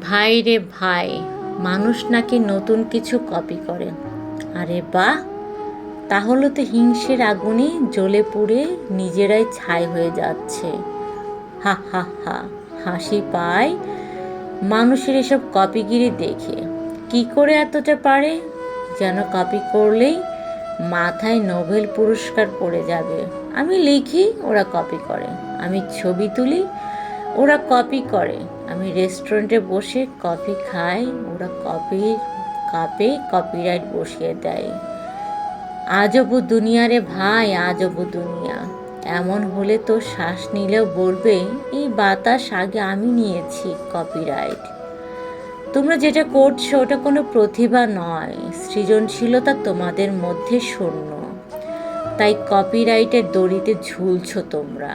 ভাই রে ভাই, মানুষ নাকি নতুন কিছু কপি করে। আরে বাহ তাহলে তো হিংসের আগুনে জ্বলে পুড়ে নিজেরাই ছাই হয়ে যাচ্ছে। হা হা হা, হাসি পায় মানুষের এসব কপিগিরি দেখে। কি করে এতটা পারে? যেন কপি করলেই মাথায় নোবেল পুরস্কার পড়ে যাবে। আমি লিখি, ওরা কপি করে। আমি ছবি তুলি ওরা কপি করে। আমি রেস্টুরেন্টে বসে কফি খাই, ওরা কপির কাপে কপিরাইট বসিয়ে দেয়। আজবু দুনিয়া রে ভাই আজবু দুনিয়া। এমন হলে তো শ্বাস নিলেও বলবে, এই বাতাস আগে আমি নিয়েছি কপিরাইট তোমরা যেটা করছ, ওটা কোনো প্রতিভা নয়। সৃজনশীলতা তোমাদের মধ্যে শূন্য। তাই কপিরাইটের দড়িতে ঝুলছো তোমরা।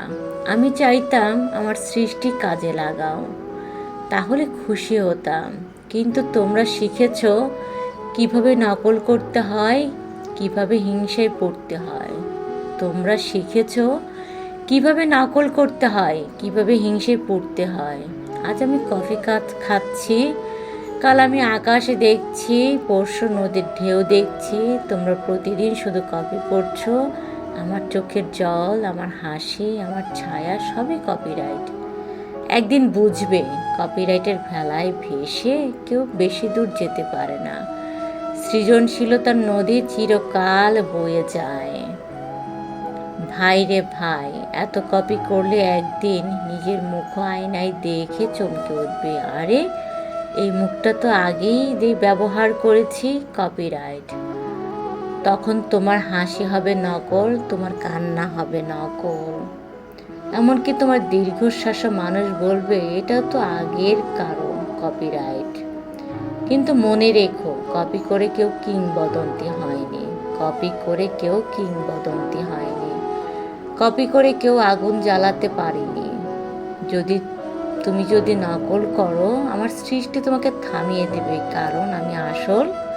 আমি চাইতাম আমার সৃষ্টি কাজে লাগাও, তাহলে খুশি হতাম। কিন্তু তোমরা শিখেছ কীভাবে নকল করতে হয়, কীভাবে হিংসায় পড়তে হয়। তোমরা শিখেছ কীভাবে নকল করতে হয়, কীভাবে হিংসায় পড়তে হয়। আজ আমি কফি কাত খাচ্ছি, কাল আমি আকাশে দেখছি, পরশু নদীর ঢেউ দেখছি, তোমরা প্রতিদিন শুধু কফি করছ আমার চোখের জল, আমার হাসি, আমার ছায়া সবই কপিরাইট একদিন বুঝবে কপিরাইটের ভেলায় ভেসে কেউ বেশি দূর যেতে পারে না। সৃজনশীলতার নদী চিরকাল বয়ে যায়। ভাই রে ভাই, এত কপি করলে একদিন নিজের মুখ আয়নায় দেখে চমকে উঠবে। আরে, এই মুখটা তো আগেই ব্যবহার করেছি কপিরাইট তখন তোমার হাসি হবে নকল, তোমার কান্না হবে নকল। এমনকি তোমার দীর্ঘশ্বাস মানুষ বলবে, এটা তো আগের কারণ কপিরাইট কিন্তু মনে রেখো কপি করে কেউ কিংবদন্তি হয়নি। কপি করে কেউ কিংবদন্তি হয়নি। কপি করে কেউ আগুন জ্বালাতে পারেনি। যদি, তুমি যদি নকল করো, আমার সৃষ্টি তোমাকে থামিয়ে দেবে, কারণ আমি আসল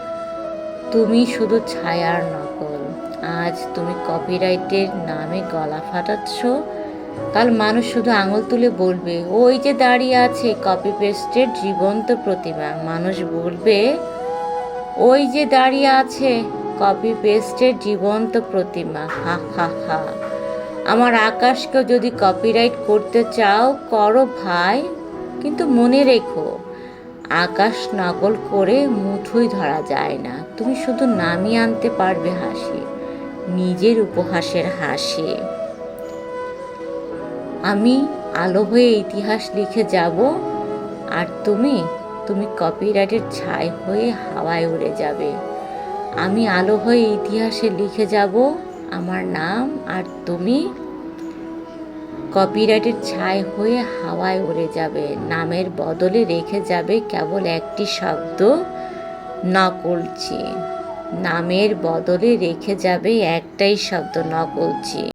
তুমি শুধু ছায়ার নকল। আজ তুমি কপিরাইটের নামে গলা ফাটাচ্ছ। কাল মানুষ শুধু আঙুল তুলে বলবে, ওই যে দাঁড়িয়ে আছে কপি পেস্টের জীবন্ত প্রতিমা। মানুষ বলবে, ওই যে দাঁড়িয়ে আছে কপি পেস্টের জীবন্ত প্রতিমা। হা হা হা। আমার আকাশকেও যদি কপিরাইট করতে চাও, করো ভাই, কিন্তু মনে রেখো আকাশ নকল করে মুঠোই ধরা যায় না। তুমি শুধু নামিয়ে আনতে পারবে হাসি, নিজের উপহাসের হাসি। আমি আলো হয়ে ইতিহাস লিখে যাব, আর তুমি তুমি কপিরাইটের ছাই হয়ে হাওয়ায় উড়ে যাবে। আমি আলো হয়ে ইতিহাসে লিখে যাব, আমার নাম আর তুমি কপিরাইটের ছাই হয়ে হাওয়ায় উড়ে যাবে, নামের বদলে রেখে যাবে কেবল একটি শব্দ, নকলচি। নামের বদলে রেখে যাবে একটাই শব্দ, নকলচি।